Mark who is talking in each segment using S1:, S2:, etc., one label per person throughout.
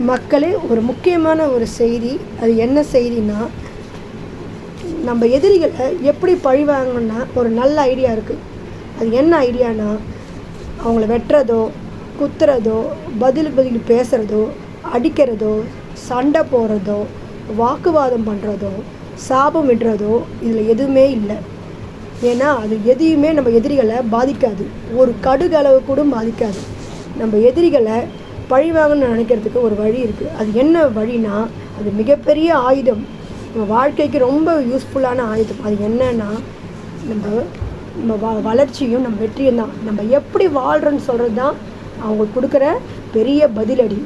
S1: மக்களே ஒரு முக்கியமான ஒரு செய்தி. அது என்ன செய்தின்னா நம்ம எதிரிகளை எப்படி பழி வாங்கணும்னா ஒரு நல்ல ஐடியா இருக்குது அது என்ன ஐடியானா அவங்கள வெட்டுறதோ குத்துறதோ பதில் பதில் பேசுகிறதோ அடிக்கிறதோ சண்டை போடுறதோ வாக்குவாதம் பண்ணுறதோ சாபம் விடுறதோ இதில் எதுவுமே இல்லை. ஏன்னா அது எதையுமே நம்ம எதிரிகளை பாதிக்காது. ஒரு கடுகளவு கூட பாதிக்காது. நம்ம எதிரிகளை பழிவாகன்னு நினைக்கிறதுக்கு ஒரு வழி இருக்குது அது என்ன வழினா அது மிகப்பெரிய ஆயுதம். நம்ம வாழ்க்கைக்கு ரொம்ப யூஸ்ஃபுல்லான ஆயுதம். அது என்னன்னா நம்ம நம்ம வ வளர்ச்சியும் நம்ம வெற்றியும் தான். நம்ம எப்படி வாழ்கிறோன்னு சொல்கிறது தான் அவங்க கொடுக்குற பெரிய பதிலடி.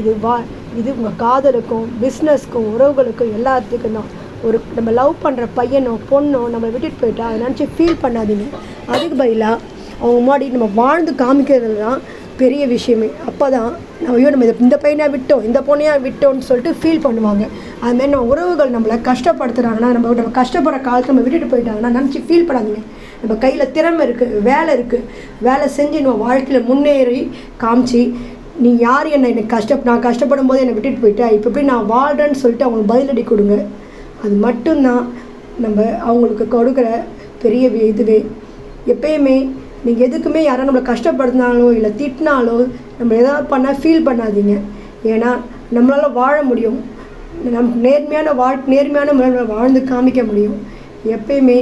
S1: இது வா இது உங்கள் காதலுக்கும் பிஸ்னஸ்க்கும் உறவுகளுக்கும் எல்லாத்துக்கும் தான். ஒரு நம்ம லவ் பண்ணுற பையனோ பொண்ணோ நம்மளை விட்டுட்டு போயிட்டா அதை நினச்சி ஃபீல் பண்ணாதீங்க. அதுக்கு பதிலாக அவங்க முன்னாடி நம்ம வாழ்ந்து காமிக்கிறது தான் பெரிய விஷயமே. அப்போ தான் நம்ம ஐயோ நம்ம இதை- இந்த பையனாக விட்டோம் இந்த பொண்ணையாக விட்டோம்னு சொல்லிட்டு ஃபீல் பண்ணுவாங்க. அதுமாரி நம்ம உறவுகள் நம்மளை கஷ்டப்படுத்துகிறாங்கன்னா நம்ம நம்ம கஷ்டப்படுற காலத்தில் நம்ம விட்டுட்டு போயிட்டாங்கன்னா நினச்சி ஃபீல் பண்ணாதீங்க. நம்ம கையில் திறமை இருக்குது வேலை இருக்குது வேலை செஞ்சு நம்ம வாழ்க்கையில் முன்னேறி காமிச்சு நீ யார் என்னை எனக்கு கஷ்ட நான் கஷ்டப்படும் போது என்னை விட்டுட்டு போயிட்டா? இப்போ எப்படி நான் வாழ்கிறேன்னு சொல்லிட்டு அவங்களுக்கு பதிலடி கொடுங்க. அது மட்டும்தான் நம்ம அவங்களுக்கு கொடுக்குற பெரிய இதுவே எப்பயுமே நீங்கள் எதுக்குமே யாரும் நம்மளை கஷ்டப்படுத்தினாலோ இல்லை திட்டினாலோ நம்ம எதாவது பண்ணால் ஃபீல் பண்ணாதீங்க. ஏன்னா நம்மளால் வாழ முடியும். நம் நேர்மையான வாழ் நேர்மையான முறையில் வாழ்ந்து காமிக்க முடியும். எப்பயுமே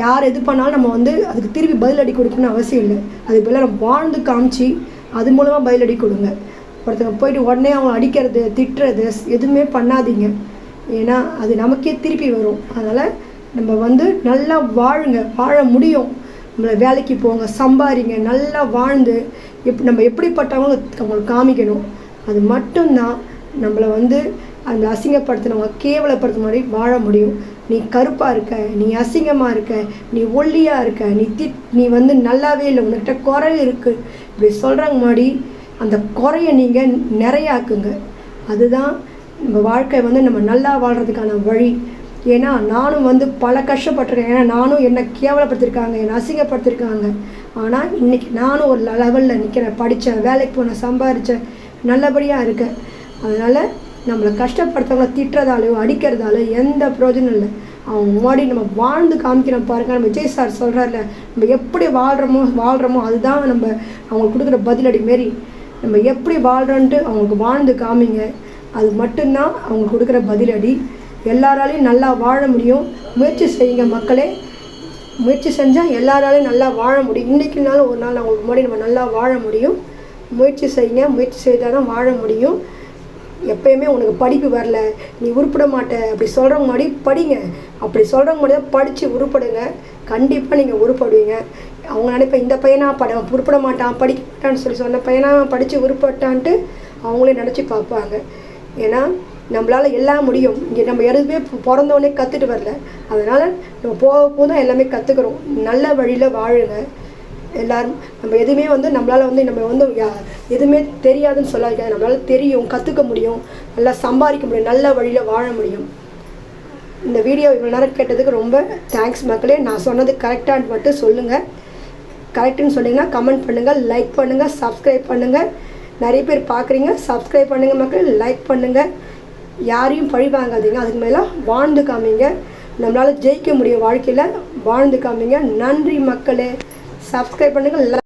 S1: யார் எது பண்ணாலும் நம்ம வந்து அதுக்கு திருப்பி பதிலடி கொடுக்கணும்னு அவசியம் இல்லை. அதுக்கு பதிலாக நம்ம வாழ்ந்து காமிச்சு அது மூலமாக பதிலடி கொடுங்க. ஒருத்தங்க போயிட்டு உடனே அவங்க அடிக்கிறது திட்டுறது எதுவுமே பண்ணாதீங்க. ஏன்னா அது நமக்கே திருப்பி வரும். அதனால் நம்ம வந்து நல்லா வாழுங்க. வாழ முடியும். வேலைக்கு போங்க சம்பாதிங்க நல்லா வாழ்ந்து எப் நம்ம எப்படிப்பட்டவங்களும் அவங்களுக்கு காமிக்கணும். அது மட்டும்தான் நம்மளை வந்து அந்த அசிங்கப்படுத்தினவங்க கேவலப்படுத்த மாதிரி வாழ முடியும். நீ கருப்பாக இருக்க நீ அசிங்கமாக இருக்க நீ ஒல்லியாக இருக்க நீ திட் நீ வந்து நல்லாவே இல்லை உன்கிட்ட குறை இருக்குது இப்படி சொல்கிறாங்க முன்னாடி அந்த குறையை நீங்கள் நிறையாக்குங்க. அதுதான் நம்ம வாழ்க்கை வந்து நம்ம நல்லா வாழ்கிறதுக்கான வழி. ஏன்னா நானும் வந்து பல கஷ்டப்பட்டிருக்கேன். ஏன்னா நானும் என்னை கேவலப்படுத்திருக்காங்க என்னை அசிங்கப்படுத்திருக்காங்க ஆனால் இன்றைக்கி நானும் ஒரு லெவலில் நிற்கிறேன் படித்தேன் வேலைக்கு போனேன் சம்பாரித்தேன் நல்லபடியாக இருக்கேன். அதனால் நம்மளை கஷ்டப்படுத்தவங்களை திட்டுறதாலையோ அடிக்கிறதாலோ எந்த பிரயோஜனம் இல்லை. அவங்க முன்னாடி நம்ம வாழ்ந்து காமிக்கிறோம் பாருங்க. நம்ம விஜய் சார் சொல்கிறார்ல நம்ம எப்படி வாழ்கிறோமோ வாழ்கிறோமோ அதுதான் நம்ம அவங்களுக்கு கொடுக்குற பதிலடி மாரி. நம்ம எப்படி வாழ்கிறோன்ட்டு அவங்களுக்கு வாழ்ந்து காமிங்க. அது மட்டும்தான் அவங்க கொடுக்குற பதிலடி. எல்லாராலையும் நல்லா வாழ முடியும். முயற்சி செய்யுங்க மக்களே. முயற்சி செஞ்சால் எல்லாராலையும் நல்லா வாழ முடியும். இன்றைக்குனாலும் ஒரு நாள் அவங்களுக்கு முன்னாடி நம்ம நல்லா வாழ முடியும். முயற்சி செய்யுங்க. முயற்சி செய்தால் தான் வாழ முடியும். எப்பயுமே உனக்கு படிப்பு வரல. நீ உருப்பிட மாட்ட. அப்படி சொல்கிறவங்க முன்னாடி படிங்க. அப்படி சொல்கிறவங்க மாதிரி தான் படித்து உருப்படுங்க. கண்டிப்பாக நீங்கள் உருப்படுவீங்க. அவங்க நினைப்ப இந்த பையனா பட உருப்பட மாட்டான் படிக்க மாட்டான்னு சொல்லி சொன்ன பையனா படித்து உருப்பட்டான்ட்டு அவங்களே நினச்சி பார்ப்பாங்க. ஏன்னா நம்மளால் எல்லாம் முடியும். இங்கே நம்ம எதுவுமே பிறந்தோடனே கற்றுட்டு வரல. அதனால் நம்ம போக போக தான் எல்லாமே கற்றுக்குறோம் நல்ல வழியில் வாழுங்க. எல்லோரும் நம்ம எதுவுமே வந்து நம்மளால் வந்து நம்ம வந்து யா- எதுவுமே தெரியாதுன்னு சொல்லாதீங்க. நம்மளால் தெரியும் கற்றுக்க முடியும். நல்லா சம்பாதிக்க முடியும். நல்ல வழியில் வாழ முடியும். இந்த வீடியோ இவ்வளோ நேரம் கேட்டதுக்கு ரொம்ப தேங்க்ஸ் மக்களே. நான் சொன்னது கரெக்டான்னு மட்டும் சொல்லுங்கள் கரெக்டுன்னு சொன்னீங்கன்னா கமெண்ட் பண்ணுங்கள் லைக் பண்ணுங்கள் சப்ஸ்கிரைப் பண்ணுங்கள் நிறைய பேர் பார்க்குறீங்க சப்ஸ்கிரைப் பண்ணுங்கள் மக்கள் லைக் பண்ணுங்கள் யாரையும் பழி வாங்காதீங்க. அதுக்கு மேலே வாழ்ந்து காமிங்க. நம்மளால் ஜெயிக்க முடியும் வாழ்க்கையில். வாழ்ந்து காமிங்க. நன்றி மக்களே. சப்ஸ்கிரைப் பண்ணுங்கள்